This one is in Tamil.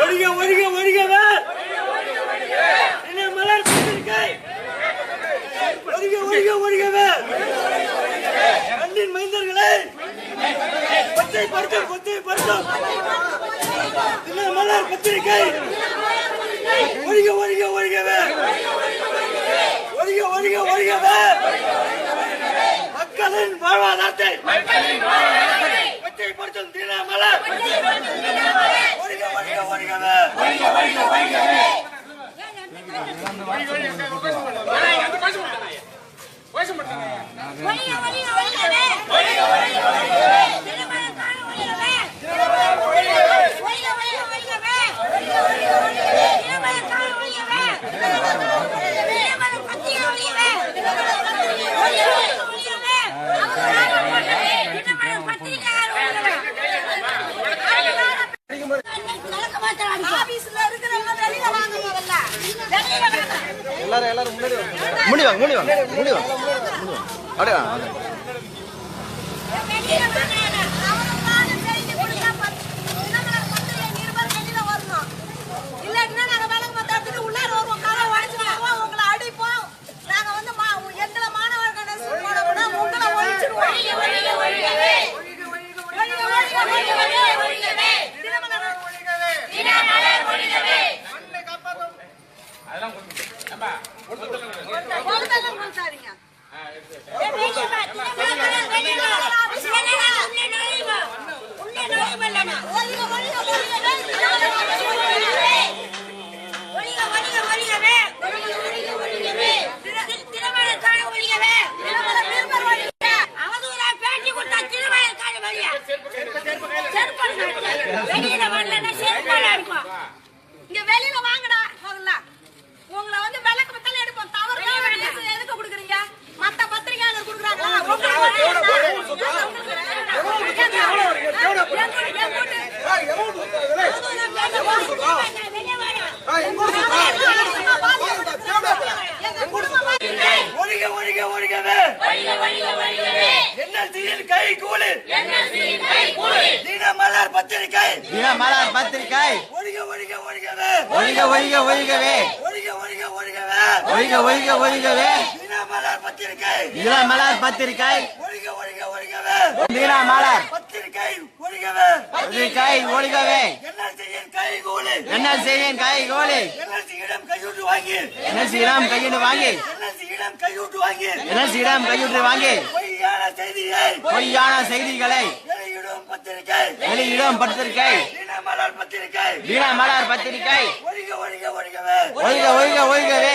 ஒழிக ஒழிக ஒழிகவே என்ன மலர் பத்திரிகை ஒழிக ஒழிகவே கண்ணின் மைந்தர்களை. பச்சை பருத்தம் பச்சை பருத்தம். என்ன மலர் பத்திரிகை. ஒழிக ஒழிக ஒழிகவே ஒழிக ஒழிக ஒழிகவே மக்களின் வாழ்வாதாரத்தை. பச்சை பருத்தம் தினமலர் மலர் ஒழிக ஒழிகவே ஒழிக ஒழிக ஒழிகவே ஒழிக ஒழிக ஒழிகவே திருமணம் காண ஒழிகவே ஒழிக ஒழிக ஒழிகவே ஒழிக ஒழிக ஒழிகவே திருமணம் காண ஒழிகவே திருமணம் பத்திரிகை ஒழிகவே ஒழிக ஒழிக ஒழிகவே அவங்களால போட்டவே திருமணம் பத்திரிகை ஒழிகவே நடக்க மாட்டாங்க ஆபீஸ்ல இருக்கிறவங்க வெளியில வாங்க முதல்ல வெளியில வாங்க எல்லாரும் எல்லாரும் முன்னாடி வாங்க. முடி வாங்க முடி வாங்க முடி வாங்க. அப்படியே? வாங்க. வெளியில வாங்க அவங்களுக்கான வெளியில வரலன்னா சேர்ப்பாளா இருக்கும் பத்திரிகை மலர் பத்திரிக்கை? ஒழிக ஒழிக ஒழிகவே ஒழிக ஒழிக ஒழிகவே ஒழிக ஒழிக ஒழிகவே ஒழிக ஒழிக ஒழிகவே தினமலர் பத்திரிகை இளம் மலர் பத்திரிக்கை. ஒழிக ஒழிக ஒழிகவே தீனா மலர் பத்திரிகை ஒழிகவே பத்திரிக்கை ஒழிகவே என்எல்சியின் கை கூலி என்ன செய்யும் கை கோலி என்எல்சியிடம் கையூட்டு வாங்கி. என்ன செய்யலாம் கையிட்டு வாங்கி. என்எல்சியிடம் கையூட்டு வாங்கி. என்ன செய்யலாம் கையிட்டு வாங்கி. பொய்யான செய்தியை. பொய்யான செய்திகளை. வெளியிடும் பத்திரிகை வெளியிடும் பத்திரிக்கை. தினமலர் பத்திரிகை தீனா மலர் பத்திரிக்கை. ஒழிக ஒழிக ஒழிகவே ஒழிக ஒழிக ஒழிகவே